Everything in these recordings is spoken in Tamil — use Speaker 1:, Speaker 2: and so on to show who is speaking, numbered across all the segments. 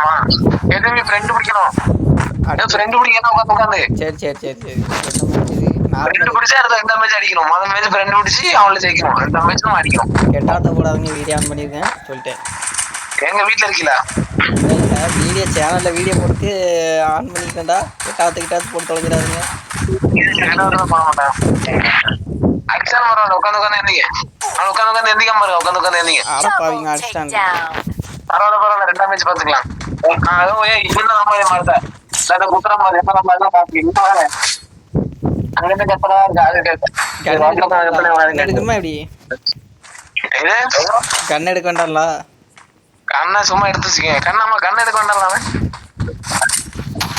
Speaker 1: ஆமா எதுவுமே ஃப்ரெண்டு பிடிக்கணும்? ஃப்ரெண்டு பிடிக்கணும் உட்காந்து உட்காந்து
Speaker 2: சரி சரி சரி சரி.
Speaker 1: ஃப்ரெண்டு பிடிச்சா அடுத்த ரெண்டாம் மேட்ச் அடிக்கணும். முதல் மேட்ச் ஃப்ரெண்டு பிடிச்சி அவங்கள ஜெயிக்கணும். ரெண்டாம் மேட்ச் நம்ம அடிக்கணும்.
Speaker 2: கெட்டாத்த வீடியோ ஆன் பண்ணியிருக்கேன் சொல்லிட்டேன்.
Speaker 1: எங்க வீட்டுல இருக்கீங்களா?
Speaker 2: வீடியோ சேனலில் வீடியோ போட்டு ஆன் பண்ணிக்கிட்டேன்டா கெட்டாத்த கிட்டாத்து போட்டு தொலைஞ்சிடாதுங்க.
Speaker 1: அடிச்சாலும் பரவாயில்ல உட்காந்து உட்காந்து எந்தீங்க. உட்காந்து உட்காந்து எந்திக்காம உட்காந்து உட்காந்து எந்தீங்க.
Speaker 2: அடப்பாவிங்க
Speaker 3: takedown.
Speaker 1: பரவாயில்ல பரவாயில்ல. ரெண்டாம் மேட்ச் பாத்துக்கலாம் அதுவும் இன்னும் நம்ம மாறுத இல்லாத குத்துற மாதிரி எப்ப நம்ம எல்லாம் பாத்துக்கலாம் அங்க இருந்து கப்பலா இருக்கு அது
Speaker 2: எடுக்கணுமா எப்படி? கன் எடுக்க வேண்டாம்ல.
Speaker 1: கண்ணை சும்மா எடுத்து வச்சுக்கேன் கண்ணாம கண்ணை எடுக்க வேண்டாம்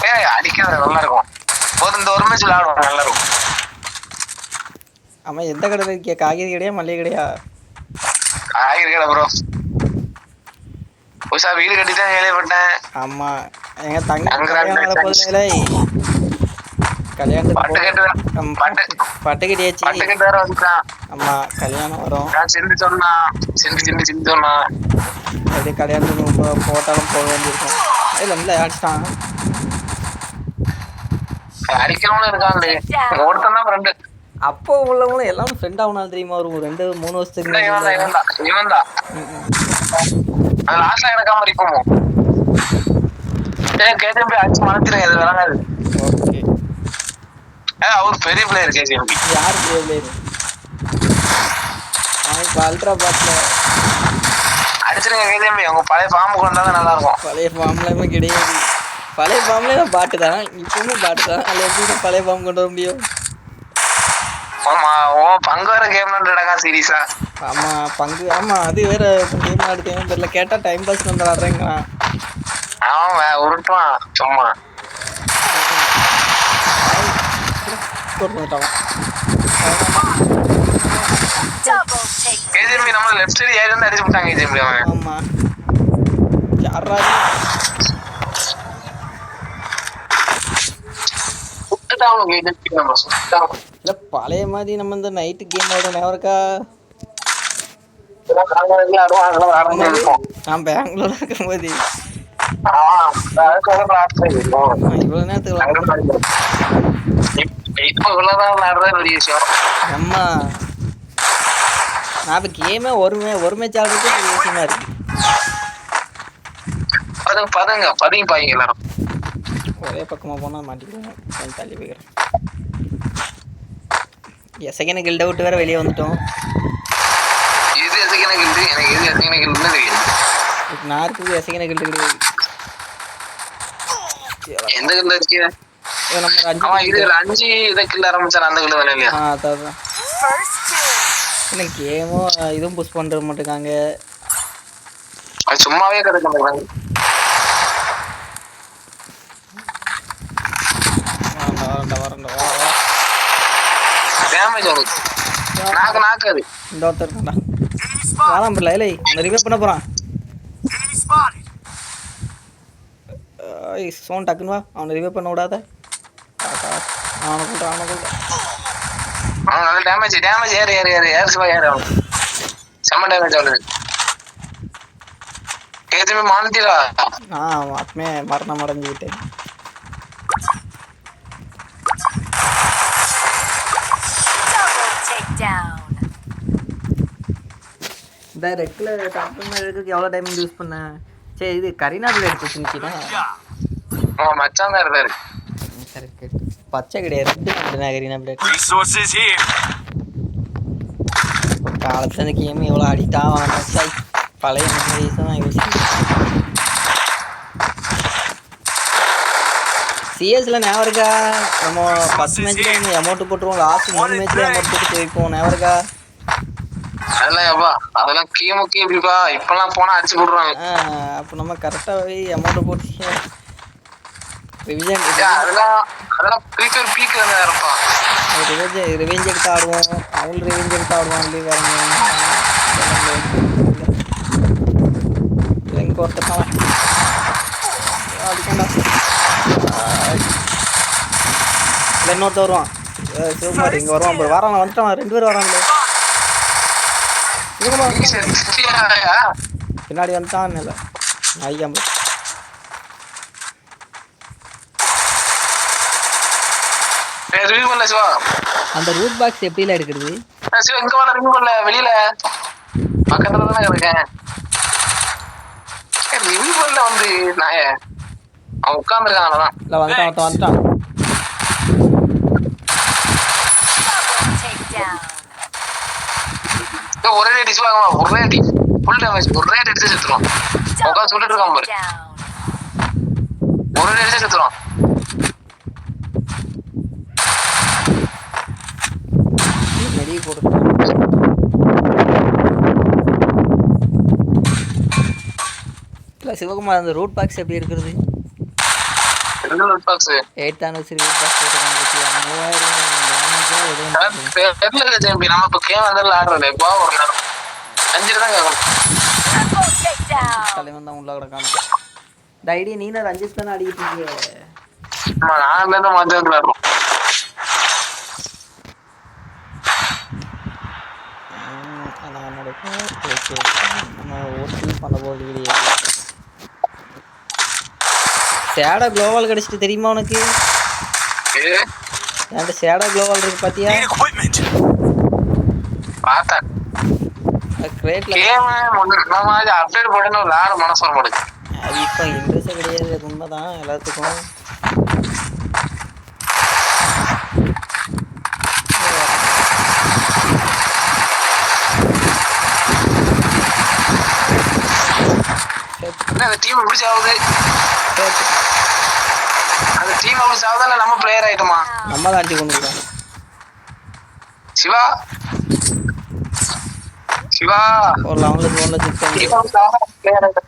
Speaker 1: ஏய் அடிக்கிறது நல்லா இருக்கும். போதும் இந்த ஒரு மேட்ச் விளையாடுவோம். நல்லா இருக்கும்.
Speaker 2: ஆமா எந்த கடையில் இருக்கியா காய்கறி கடையா மல்லிகை கடையா?
Speaker 1: காய்கறி கடை ப்ரோ புதுசா வீடு கட்டி தான் கேள்விப்பட்டேன்
Speaker 2: ஆமா. எங்க தங்க கல்யாணம்
Speaker 1: பட்டு கட்டு பட்டு
Speaker 2: பட்டு கட்டியாச்சு.
Speaker 1: பட்டு கட்டு வேற வந்துட்டான்
Speaker 2: ஆமா கல்யாணம் வரும்.
Speaker 1: நான் சிந்து சொன்னா சிந்து சிந்து சிந்து சொன்னா.
Speaker 2: அப்படியே கல்யாணத்துக்கு போட்டாலும் போக வேண்டியிருக்கும். இல்லை இல்லை அடிச்சிட்டான்.
Speaker 1: அடிக்கணும்னு இருக்காங்களே ஒருத்தன் தான் ஃப்ரெண்டு
Speaker 2: அப்போ உள்ளவங்களும் எல்லாரும் ஃப்ரெண்ட் ஆகணும் தெரியுமா? ஒரு ரெண்டு மூணு வருஷத்துக்கு
Speaker 1: இவன் தான் தான். அது லாஸ்ட்ல எனக்காம இருப்போமோ ஏ கேஜிஎம்பி அடிச்சு மறைச்சிருங்க இது விளங்காது அவர் பெரிய பிளேயர் கேஜிஎம்பி
Speaker 2: யார் பிளேயர் அவன் இப்போ அல்ட்ரா பாட்டில்
Speaker 1: அடிச்சிருங்க கேஜிஎம்பி அவங்க பழைய ஃபார்முக்கு வந்தா தான் நல்லா இருக்கும்
Speaker 2: பழைய ஃபார்ம்லாமே கிடையாது. பழைய ஃபார்ம்லேயே பாட்டு தான். இப்பவுமே பாட்டு தான். அதில் எப்படி பழைய ஃபார்ம் கொண்டு வர முடியும்?
Speaker 1: ஆமா ஓ பங்கு வர கேம் நடக்கா சீரியஸா
Speaker 2: ஆமாம் பங்கு. ஆமாம் அது வேற கேம் ஆடுத்தேன் தெரியல. கேட்டால் டைம் பாஸ் வந்து விளாட்றேங்கிறான்
Speaker 1: அவன் உருட்டுவான் சும்மா. கேஜிஎம்பி நம்ம லெஃப்ட் சைடு ஏறி வந்து அடிச்சு விட்டாங்க கேஜிஎம்பி அவன்.
Speaker 2: ஆமாம் யாரா இல்லை பழைய மாதிரி நம்ம இந்த நைட்டு கேம் ஆட ஞாபகம் இருக்கா
Speaker 1: இதெல்லாம் காலையில ஆடுவோம் அதெல்லாம் விளையாட இருப்போம்
Speaker 2: நான் பெங்களூர் இருக்கும்போது. நேரத்துக்கு
Speaker 1: இப்ப விஷயம்
Speaker 2: அம்மா. நான் இப்போ கேமே ஒரு மே ஒரு மேட்ச் ஆடுறதுக்கு பெரிய விஷயமா இருக்கு.
Speaker 1: பதுங்க பதுங்க பதுங்கி பாய்ங்க எல்லாரும்
Speaker 2: ஒரே பக்கமாக போனால் மாட்டிக்குவோம் தள்ளி போய்க்கிறேன். செகண்ட் கில்ட் அவுட் வேற வெளியே வந்துட்டோம்.
Speaker 1: எதுக்கு எனக்கு எது எதுக்கு எனக்கு இல்லைன்னு தெரியும்
Speaker 2: நான் இருக்குது கில்டு கிடையாது.
Speaker 1: எந்த இருக்கு
Speaker 2: இது நம்ம
Speaker 1: இது அஞ்சு இதை கில்ல ஆரம்பிச்சார் அந்த கில்ல தானே இல்லையா?
Speaker 2: ஆ அதான்
Speaker 3: First two.
Speaker 2: என்ன கேமும் இதுவும் புஷ் பண்ணுற மாட்டேங்காங்க
Speaker 1: அது சும்மாவே கிடைக்க மாட்டாங்க
Speaker 2: வரண்டா வரண்டா வரண்டா
Speaker 1: டேமேஜ் அவனுக்கு நாக்கு நாக்கு அது.
Speaker 2: இந்த வாழாம் பிள்ளை இல்லை அவனை ரிவைவ் பண்ண போகிறான் சோன் டக்குன்னு வா அவனை ரிவைவ் பண்ண விடாத. அவனை கூப்பிட்டு அவனை
Speaker 1: அவன் நல்ல டேமேஜ் டேமேஜ் ஏறு ஏறு ஏறு ஏறு சும்மா ஏறு அவனுக்கு செம்ம டேமேஜ் அவனுக்கு. எதுவுமே மாந்திரா
Speaker 2: ஆ அப்பமே மரணம் அடைஞ்சு விட்டேன் இந்த ரெட்டில் கம்பெனி எடுக்கிறதுக்கு எவ்வளோ டைம் யூஸ் பண்ணேன் சரி இது கரீனாவில் எடுத்து
Speaker 1: அவன் மச்சான் தான் இருந்தாரு.
Speaker 2: கரெக்ட் பச்சை கிடையாது. ரெட்டு மட்டும்தான் கரீனா பிளேட். காலத்தில் அந்த கேம் எவ்வளோ அடிக்ட் சாய் பழைய மெமரிஸ் தான் யோசிக்கிறேன் சிஎஸ்ல ஞாபகம் இருக்கா நம்ம பத்து மேட்ச்ல அமௌண்ட் போட்டுருவோம். லாஸ்ட் மூணு மேட்ச்ல அமௌண்ட் போட்டு போய்ப்போம் ஞாபகம் இருக்கா
Speaker 1: அதெல்லாம் அதெல்லாம் கீமு கீமிப்பா இப்பெல்லாம் போனா அடிச்சு போடுறாங்க
Speaker 2: அப்போ நம்ம கரெக்டாக போய் அமௌண்ட் போட்டு ரிவிஜன்
Speaker 1: அதெல்லாம் அதெல்லாம் பீக்கர் பீக்கர் தான் இருப்பான்
Speaker 2: ரிவெஞ்ச் ரிவெஞ்ச் எடுத்து ஆடுவோம். அவள் ரிவெஞ்ச் எடுத்து ஆடுவான் ஒருத்தர் அடிக்கண்டா. இல்லை இன்னொருத்த வருவான். சிவகுமார் இங்கே வருவான். வரான் வந்துட்டான். ரெண்டு பேரும்
Speaker 1: சரியா?
Speaker 2: பின்னாடி வந்துட்டான் இல்லை. ஐயா அந்த ரூட் பாக்ஸ் எப்படில
Speaker 1: இருக்குது? சிவா இங்க வர ரிங் பண்ணல. வெளியில. பக்கத்துல தான் இருக்கேன். ரிங் பண்ணல வந்து. நான் அவன் உட்கார்ந்துருக்கான்
Speaker 2: அதான் வந்துட்டான் வந்துட்டான்.
Speaker 1: ஏய், ஒரே அடி சிவா ஒரே அடி ஃபுல் டேமேஜ் ஒரே அடி அடிச்சு செத்துருவான் உட்காந்து சொல்லிட்டு இருக்கான் பாரு. ஒரே அடி அடிச்சு
Speaker 2: இல்லை சிவகுமார் அந்த ரூட் பாக்ஸ் எப்படி இருக்கிறது?
Speaker 1: என்ன box
Speaker 2: eight anniversary loot box? மூவாயிரம் damage ஆ எதுவும் இல்லை.
Speaker 1: தெரியல ஜெயம்பி நம்ம இப்ப கேம் வந்து ஆடுறோம் இப்போ ஒரு தான் கேட்கணும்
Speaker 2: தலைவன் தான் உள்ள கிடக்கான இந்த நீ ரஞ்சித் தானே அடிக்கிட்டு இருக்கீங்க
Speaker 1: ஆமா நான் மஞ்சள் வந்து
Speaker 2: சேடா குளோவால் தெரியுமா உனக்கு?
Speaker 1: ஏ?
Speaker 2: என்கிட்ட சேடா குளோவால் இருக்கு பாத்தியா?
Speaker 1: பார்த்தேன்.
Speaker 2: கிரேட்ல
Speaker 1: அப்டேட் ஒரு ஆறு மனசு வர மாட்டேங்குது
Speaker 2: அது இப்போ இன்ட்ரெஸ்ட் கிடையாது உண்மைதான் எல்லாத்துக்கும்.
Speaker 1: டீம் எப்படி சாவுது அந்த டீம் எப்படி சாவுதா இல்ல நம்ம பிளேயர் ஆயிட்டோமா?
Speaker 2: நம்ம தான் அடிச்சு கொண்டு இருக்கோம்
Speaker 1: சிவா? சிவா?
Speaker 2: ஒரு லெவனில் ஒன்று சிக்ஸ்
Speaker 1: டீம் எப்படி சாவுதா பிளேயர் ஆயிட்டோம்.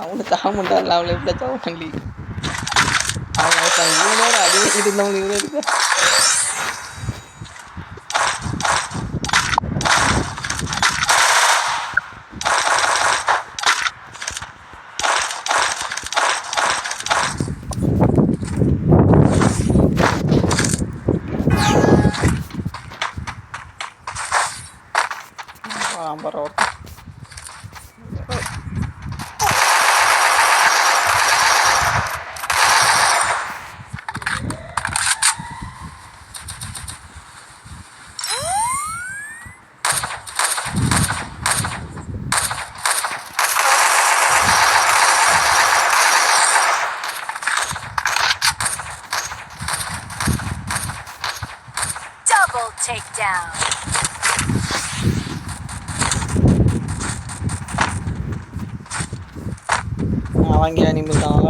Speaker 2: அவனு தாமுண்டா லெவலில் எப்படி தவணி அவன் ஒருத்தன் இவ்வளோ நேரம் அடி வச்சுட்டு இருந்தவங்க இவ்வளோ இருக்கு பரவாயில்ல
Speaker 3: Double takedown.
Speaker 2: அவங்க நிமிட்டாங்க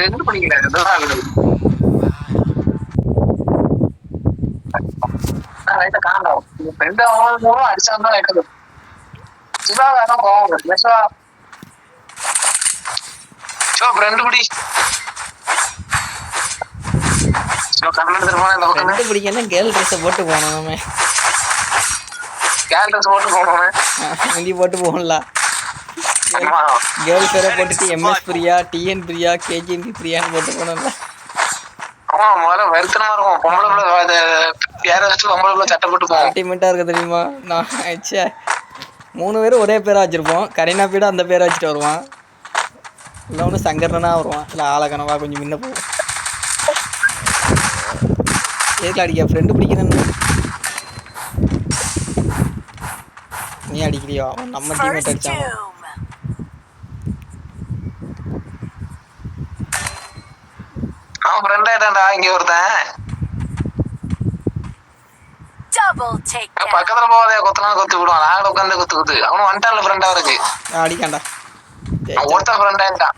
Speaker 1: ரெண்டு பண்ணிக்கல? இதுதான் ஆகுது ரைட்டா காண்டாவும் ரெண்டு அவங்க மூலம் அடிச்சாங்க இருக்குது சிவா வேணாம் கோவம் சிவா? சிவா ரெண்டு பிடி
Speaker 2: போட்டு போனோம்
Speaker 1: கேரக்டர்ஸ் போட்டு போனோம்
Speaker 2: போட்டு போகல
Speaker 1: ஆமா
Speaker 2: கேர்ள்ஸ் வேற போட்டுட்டு MS Priya TN Priya KGMP பிரியான்னு போட்டு போனோம்ல.
Speaker 1: போவோம்.
Speaker 2: தெரியுமா? நான் மூணு பேரும் ஒரே பேராக வச்சுருப்போம். கரீனா பீட அந்த பேரை வச்சுட்டு வருவான். இல்லை ஒன்று சங்கரனா வருவான். இல்லை ஆலகனவா கொஞ்சம் முன்ன போகும் எதுக்கு அடிக்க ஃப்ரெண்டு பிடிக்கிறேன்னு. நீ அடிக்கிறியோ? நம்ம டீமேட் அடிச்சான்.
Speaker 1: அவன் ஃப்ரெண்ட் ஆயிட்டான்டா இங்க ஒருத்தன். பக்கத்துல போவாதே கொத்தலாம் கொத்து விடுவான். நாங்கள உட்காந்து கொத்து குத்து அவனும் வந்துட்டான்ல ஃப்ரெண்டா இருக்கு.
Speaker 2: அடிக்காண்டா
Speaker 1: ஒருத்தன் ஃப்ரெண்ட் ஆயிட்டான்.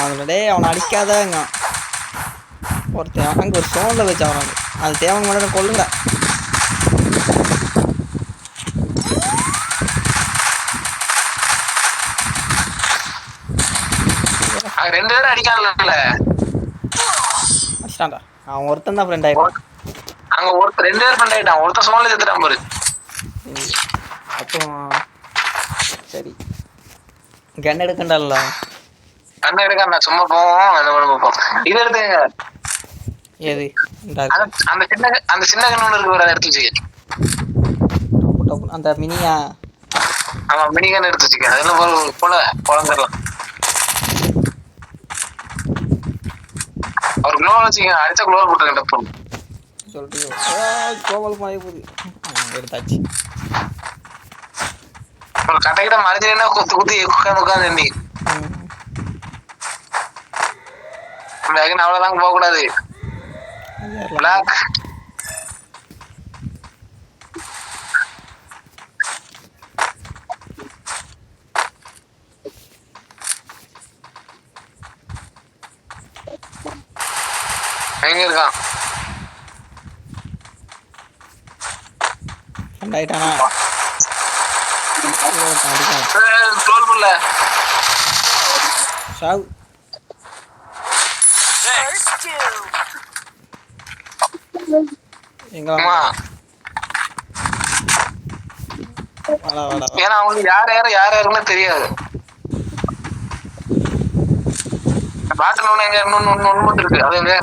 Speaker 2: அவனடே அவனை அடிக்காதங்க. ஒருத்தன் அங்கே ஒரு சோனில் வச்சு அவன் அது தேவங்க மட்டும் கொள்ளுங்க
Speaker 1: ரெண்டு பேரும் அடிக்கான்ல
Speaker 2: அடிச்சிட்டான்டா அவன் ஒருத்தன் தான் ஃப்ரெண்ட் ஆயிடும்
Speaker 1: அங்க ஒருத்தர் ரெண்டு பேர் ஃப்ரெண்ட் ஆயிட்டான். ஒருத்தர் சோழ செத்துட்டான் பாரு.
Speaker 2: அப்போ சரி. கன் எடுக்கண்டால
Speaker 1: கண்ணு எடுக்க நான் சும்மா போவோம் என்ன பண்ண பார்ப்போம் இது எடுத்துங்க
Speaker 2: இந்த
Speaker 1: அந்த அந்த சின்ன அந்த சின்ன கண்ணு ஒண்ணு இருக்கு அதை எடுத்து வச்சுக்க.
Speaker 2: அந்த மினியா.
Speaker 1: ஆமா மினி கண்ணு எடுத்து வச்சுக்க. அதுல போல போல குழந்துடலாம் அவர் குளோவல் வச்சுக்க அடிச்சா குளோவல் போட்டுருங்க டப்பு
Speaker 2: சொல்லிட்டு கோவல் மாதிரி போகுது எடுத்தாச்சு.
Speaker 1: ஒரு கட்டை கிட்ட மறைஞ்சினா குத்து குத்தி உட்காந்து உட்காந்து நீ
Speaker 2: ம்.
Speaker 1: வேகன் அவ்வளவுதான் போக கூடாது
Speaker 2: அது ஏறலாம்.
Speaker 1: பிளாக் எங்க இருக்கான்?
Speaker 2: அடிக்கான்.
Speaker 1: ட்ரோல் பண்ணல.
Speaker 2: சாவு.
Speaker 1: ஏன்னா அவங்களுக்கு யார் யாரு யார் யாருன்னு தெரியாது. பாட்டில் ஒண்ணு எங்க? ஒண்ணு ஒண்ணு மட்டும் இருக்கு. அது எங்க?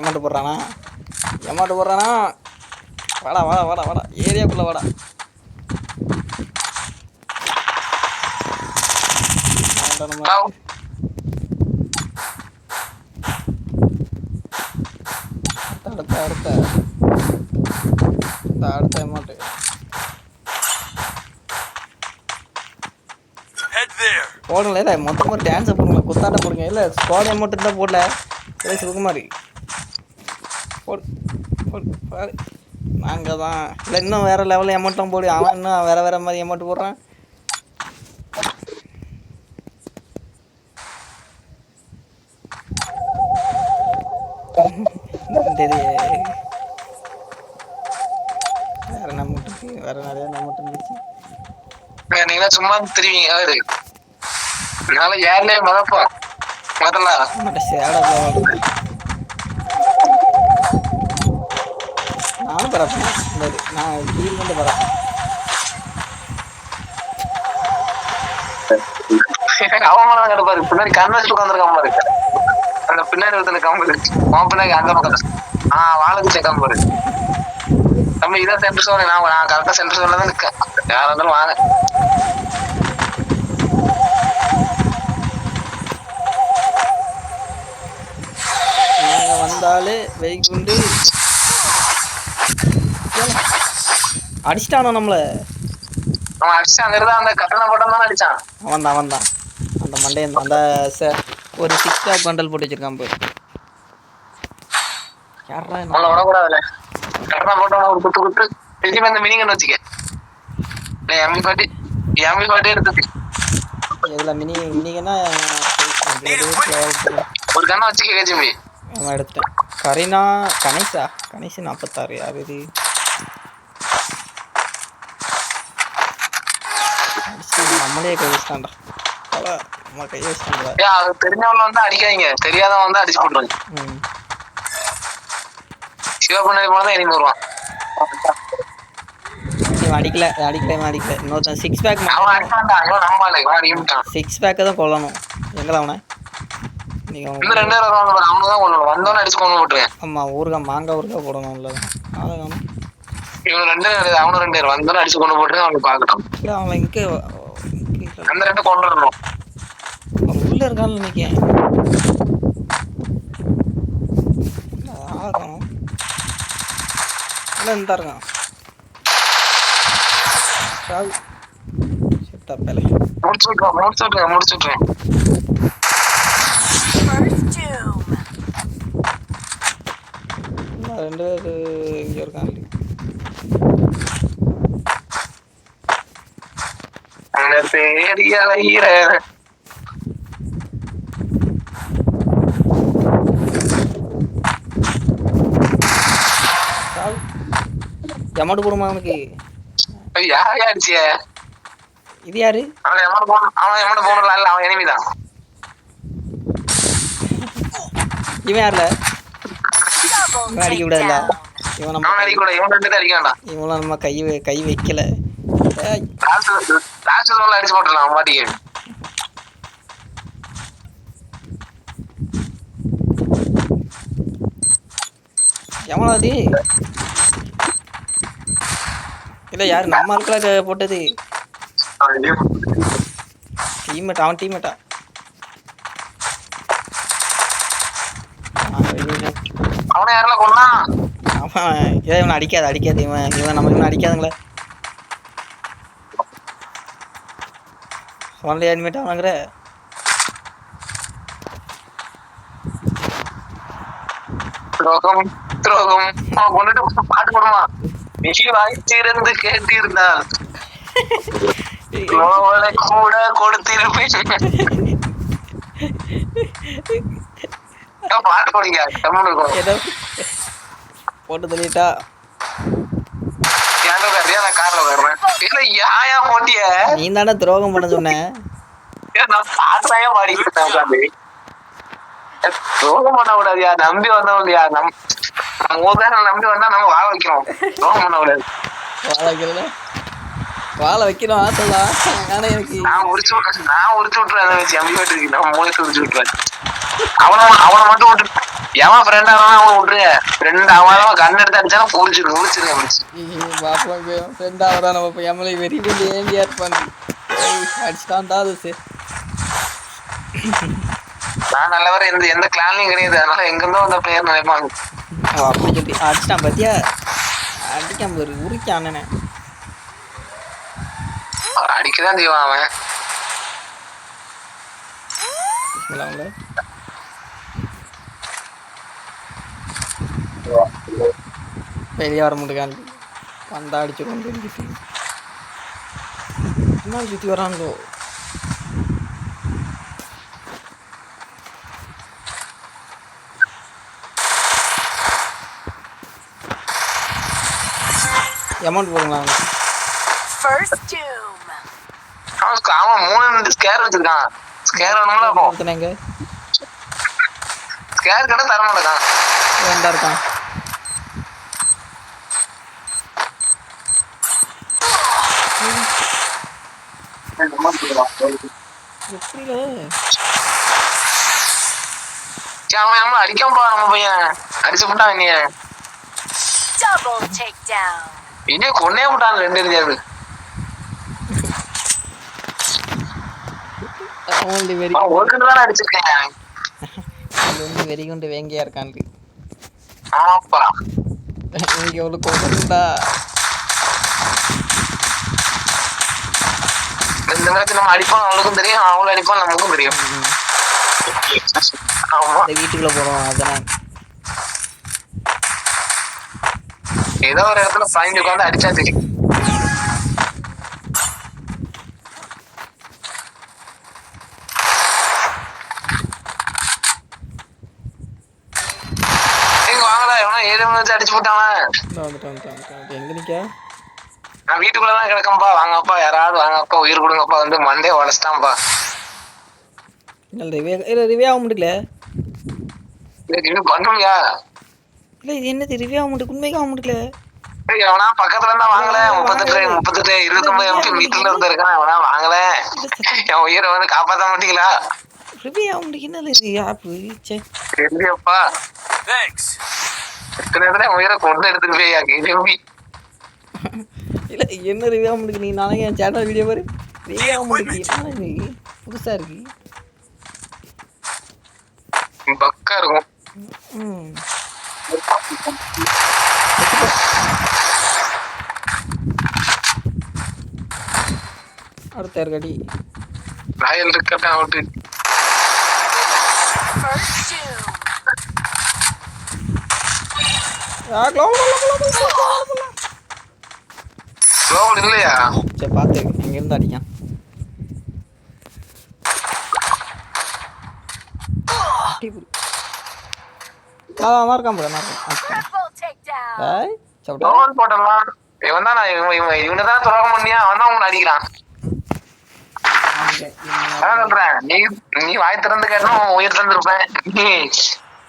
Speaker 2: எமௌண்ட் போடுறானா? எமௌண்ட் போடுறானா? வாடா வாடா வாடா வாடா. ஏரியாக்குள்ள வாடா. அடுத்த அடுத்த. இந்த அடுத்த அமௌண்ட் போடுங்களே இல்லை மொத்தமாக டான்ஸை போடுங்க குத்தாட்டம் போடுங்க. இல்லை ஸ்குவாட் அமௌண்ட் தான் போடல. இல்லை சுகுமாரி போடு நாங்கள் தான். இல்லை இன்னும் வேறு லெவலில் அமௌண்ட்டும் போடு. அவன் இன்னும் வேறு வேறு மாதிரி அமௌண்ட் போடுறான். வேறு இருக்கு? வேறு நிறைய அமௌண்ட் இருந்துச்சு.
Speaker 1: நீங்க சும்மா தெரிவிங்க. அவரு அதனால யாருலயே மதப்போம் முதல்ல
Speaker 2: மற்ற பரப்பேன் நான் கீழ் வந்து பரப்பேன்
Speaker 1: அவமானம் கிடப்பாரு. பின்னாடி கன்வெஸ்ட் உட்காந்துருக்காம பாரு. அந்த பின்னாடி ஒருத்தன கம்பு உன் பின்னாடி அந்த பக்கம். ஆஹ் வாழக்கு சேர்க்காம பாரு. தம்பி இதான் சென்டர் சோன் நான் நான் கரெக்டா சென்டர் சோன்ல தான் நிக்கேன். யாரா இருந்தாலும் வாங்க.
Speaker 2: நாங்கள் வந்தாலே வைகுண்டு அடிச்சிட்டானோ நம்மளை?
Speaker 1: அவன் அடிச்சு அங்க இருந்தா அந்த கட்டண போட்டம் தானே அடிச்சான்
Speaker 2: அவன் தான் அவன் தான் அந்த மண்டையன் அந்த ஒரு சிக்ஸ் பண்டல் போட்டு வச்சிருக்கான் போய் யாரா
Speaker 1: அவனை விடக்கூடாதுல்ல. கட்டண போட்டவன ஒரு குத்து குத்து. அந்த மினிங்கன்னு வச்சுக்க. இல்லை பாட்டி எம்பி பாட்டி எடுத்து
Speaker 2: இதில் மினி மினிங்கன்னா
Speaker 1: ஒரு கண்ணை வச்சுக்க
Speaker 2: அவன் எடுத்தேன் கரீனா கணேஷா? கணேஷ் நாற்பத்தாறு யார் இது அடிச்சு நம்மளே கை வச்சிட்டான்டா பல நம்ம கை வச்சிட்டான்டா
Speaker 1: ஏன் அது தெரிஞ்சவங்கள வந்து அடிக்காதீங்க. தெரியாதவன் வந்து அடிச்சு போட்டுருங்க சிவப்பு போனதான் எரிந்து வருவான்.
Speaker 2: அடிக்கல. அடிக்கல அடிக்கல. இன்னொருத்தன் சிக்ஸ் பேக்
Speaker 1: அவன் அவன்
Speaker 2: சிக்ஸ் பேக்கை தான் கொல்லணும். எங்களை அவனை? நீங்கள்
Speaker 1: இன்னும் ரெண்டு பேரும் வருவாங்க பாரு, அவனுக்கு தான் கொள்ளணும் வந்தோன்னு அடிச்சு கொண்டு போட்டுருவேன்.
Speaker 2: ஆமாம் ஊறுகாய் மாங்காய் ஊறுகாய் போடணும் இல்லை.
Speaker 1: இவன் ரெண்டு அவனும் ரெண்டு பேர். வந்தோன்னு அடிச்சு கொண்டு போட்டு அவனுக்கு பார்க்கட்டும்.
Speaker 2: இல்லை அவன் இங்கே
Speaker 1: அந்த ரெண்டு கொண்டு வரணும்
Speaker 2: உள்ளே இருக்கான்னு நினைக்கிறேன். ஆகும் இல்லை இந்த இருக்கான். சாவு செத்தா பேலே
Speaker 1: முடிச்சு விட்டுருவான் முடிச்சு விட்டுருவேன் முடிச்சு விட்டுருவேன்
Speaker 3: First doom.
Speaker 2: இன்னும் ரெண்டு பேர் இங்கே இருக்கான்
Speaker 1: அந்த தேடி அலைகிற
Speaker 2: எமௌண்ட் போடுமா அவனுக்கு
Speaker 1: யாரையா அடிச்சிய
Speaker 2: இது யாரு?
Speaker 1: அவன் எமௌண்ட் போன அவன் எமௌண்ட் போனல இல்ல அவன் தான்.
Speaker 2: இவன் யாருல? அடிக்க
Speaker 3: takedown.
Speaker 2: இவன் நம்ம
Speaker 1: அடிக்க கூட இவன் ரெண்டு அடிக்க வேண்டாம்.
Speaker 2: இவங்களாம் நம்ம கை கை வைக்கல.
Speaker 1: லாஸ்ட் லாஸ்ட் ஜோன்ல அடிச்சு போட்டுடலாம் அவன் பாட்டிக்கு
Speaker 2: அது இல்ல யாரு நம்ம ஆட்களா போட்டது? டீமேட் அவன் டீமேட்டா?
Speaker 1: அவனை யாரெல்லாம் கொண்டா
Speaker 2: அவன் இவனை அடிக்காது அடிக்காது இவன் இவன் நம்ம இவனை அடிக்காதுங்களே. ஒன்லி அட்மிட் ஆனாங்கிற
Speaker 1: துரோகம் துரோகம் கொண்டுட்டு பாட்டு போடுமா? நீ வாய்த்திருந்து கேட்டிருந்தால். கோவலை கூட கொடுத்திருப்பேன். போடுங்க
Speaker 2: போட்டு தள்ளிட்டா
Speaker 1: இல்ல யாயா போட்டிய.
Speaker 2: நீ தானே துரோகம் பண்ண சொன்ன.
Speaker 1: நான் பாட்டுறாயா பாடிக்கிட்டேன் உட்காந்து. துரோகம் பண்ண கூடாதுயா நம்பி வந்தவங்கயா நம் நம்ம ஊதார நம்பி வந்தா நம்ம வாழ வைக்கிறோம். துரோகம் பண்ண கூடாது
Speaker 2: வாழ வைக்கிறதுல? வாழ வைக்கணும் ஆசைதான் ஆனா எனக்கு
Speaker 1: நான் உரிச்சு விட்டு- நான் உரிச்சு விட்டுறேன் அதை வச்சு அம்பி விட்டுருக்கு நான் மூளைக்கு உரிச்சு விட்டுறேன். அவனை அவனை மட்டும் விட்டு எவன் ஃப்ரெண்டா அவனை விட்டுருங்க ஃப்ரெண்ட் அவன் கண் எடுத்து அடிச்சாலும் உரிச்சிரு உரிச்சிருங்க உரிச்சு
Speaker 2: பாப்பா ஃப்ரெண்ட் ஆகிறா நம்ம எம்எல்ஏ வெறி வெறி ஏங்கியா இருப்பான் அடிச்சுட்டான்டா அது. சரி
Speaker 1: நான் நல்லவரை எந்த எந்த கிளான்லயும் கிடையாது. அதனால எங்க இருந்தோ அந்த பிளேயர் நினைப்பாங்க
Speaker 2: அப்படி சொல்லி அடிச்சிட்டான் பாத்தியா? அடிக்காம ஒரு உரிக்கான்
Speaker 1: அடிக்கதான் செய்வான் அவன்.
Speaker 2: வெளியே வர முடியாது வந்தா அடிச்சிடும் தெரிஞ்சுட்டு என்ன சுற்றி வராங்களோ? அமௌண்ட் போடுங்களா
Speaker 3: doom.
Speaker 1: அவன் அவன் மூணு ஸ்கேர் வச்சிருக்கான் ஸ்கேர் வேணும்ல அப்போ.
Speaker 2: ஒருத்தனைங்க
Speaker 1: ஸ்கேர் கடை தர மாட்டேங்கான்
Speaker 2: வேண்டா இருக்கான்.
Speaker 1: அவன் நம்ம அடிக்காம போ நம்ம பையன். அடிச்சு விட்டான். இன்னும் கொன்னே விட்டான் ரெண்டு தெரியாது
Speaker 2: அவன்
Speaker 1: ஒரு கண்டு தானே அடிச்சிருக்கேன்.
Speaker 2: வந்து வெறி கொண்டு வேங்கியா இருக்கான்
Speaker 1: ஆமாப்பா
Speaker 2: இங்க எவ்வளோ கோபம்டா
Speaker 1: இந்த மேட்ச் நம்ம அடிப்போம் அவனுக்கும் தெரியும் அவங்களும் அடிப்போம் நமக்கும் தெரியும். ஆமா.
Speaker 2: வீட்டுக்குள்ள போறோம் அதெல்லாம்.
Speaker 1: ஏதோ ஒரு இடத்துல சாய்ந்து உட்காந்து அடிச்சா தெரியும் எங்க வாங்கடா எவனா ஏழு மணி வச்சு அடிச்சு போட்டான்
Speaker 2: இந்தா வந்துட்டான் வந்துட்டான் வந்துட்டான். எங்க நிக்க?
Speaker 1: நான் வீட்டுக்குள்ளதான் கிடக்கேன்ப்பா வாங்கப்பா யாராவது வாங்கப்பா உயிர் கொடுங்கப்பா. வந்து மண்டே உடச்சிட்டான்ப்பா
Speaker 2: இல்லை ரிவே இல்லை ரிவே ஆக முடியல.
Speaker 1: இன்னும் பண்ணுமியா
Speaker 2: இல்லை இது என்னது ரிவே ஆக முடியல? உண்மைக்கு ஆக முடியல.
Speaker 1: ஏய், எவனா பக்கத்துல இருந்தா வாங்கல. முப்பத்தெட்டு முப்பத்தெட்டு இருபத்தொன்பது எம்பி வீட்டுல இருந்து இருக்கான் எவனா வாங்கல. என் உயிரை வந்து காப்பாத்த மாட்டீங்களா?
Speaker 2: ரிவே ஆக முடியல. என்ன இது சே
Speaker 1: எத்தனை இடத்துல என் உயிரை கொண்டு எடுத்துட்டு கேள்வி
Speaker 2: இல்லை என்ன ரிவே ஆக முடியல நீ? நாளைக்கு என் சேனல் வீடியோ பாரு. புதுசாக இருக்கு.
Speaker 1: பக்கா இருக்கும்.
Speaker 2: ம். அடுத்த இருக்கடி
Speaker 1: ராயல் இருக்கட்டும் அவுட்டு க்ளோவல் இல்லையா?
Speaker 2: சரி பார்த்து இருக்கான் போல நான். ஏய் சவுட்டா
Speaker 1: க்ளோவல் போட்டலாம் இவன் தான் நான் இவன் இவன் இவனை தான் துரோகம் பண்ணியா? அவன் தான் உங்களை அடிக்கிறான். அதான் சொல்றேன். நீ நீ வாய் திறந்து கேட்டோம் உயிர் தந்திருப்பேன் நீ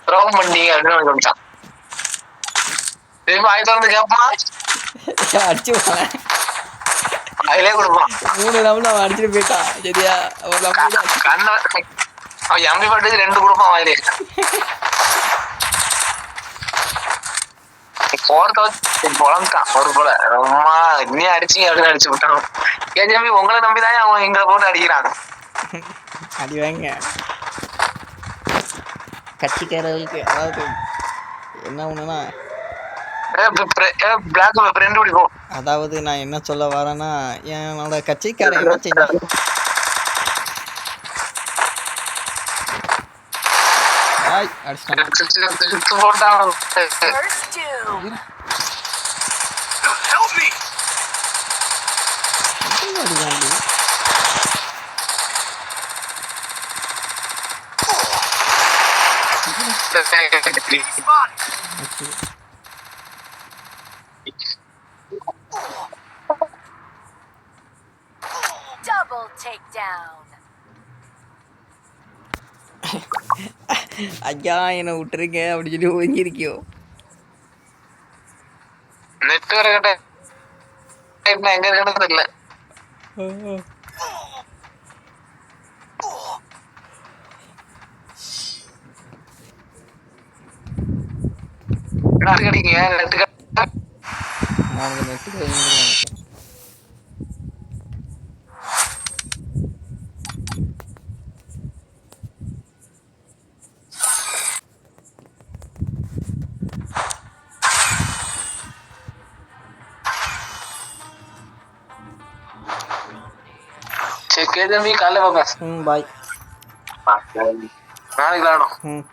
Speaker 1: துரோகம் பண்ணி அப்படின்னு சொல்லிட்டான். திரும்பி திறந்து கேட்பான்
Speaker 2: அடிச்சு
Speaker 1: அதிலே கொடுப்பான்
Speaker 2: மூணு அவன் அடிச்சுட்டு போயிட்டான். சரியா? ஒரு லெவலில்
Speaker 1: கண்ண அவன் எம்பி பட்டு ரெண்டு கொடுப்பான் வாயிலே. போறத பொழந்தான் ஒரு போல ரொம்ப நீ அடிச்சீங்க அப்படின்னு அடிச்சு விட்டான். ஏன் தம்பி உங்களை நம்பிதான் அவன் எங்களை போட்டு அடிக்கிறான்.
Speaker 2: அடி வாங்க. கட்சிக்காரர்களுக்கு அதாவது என்ன
Speaker 1: பிடிக்கும்
Speaker 2: அதாவது நான் என்ன சொல்ல வரேன்னா என்னோட கட்சிக்காரன் என்ன செஞ்சான் ஆய் அடிச்சிட்டான். ஐயா என்னை விட்டுருங்க அப்படி சொல்லி ஒதுங்கிருக்கியோ
Speaker 1: நெட் வர கிட்ட எங்க இருக்கணும் தெரியல நெட் சரி கேதம்பி காலைல பார்ப்பேன்
Speaker 2: ம் பாய்
Speaker 1: நாளைக்கு விளையாடும்
Speaker 2: ம்.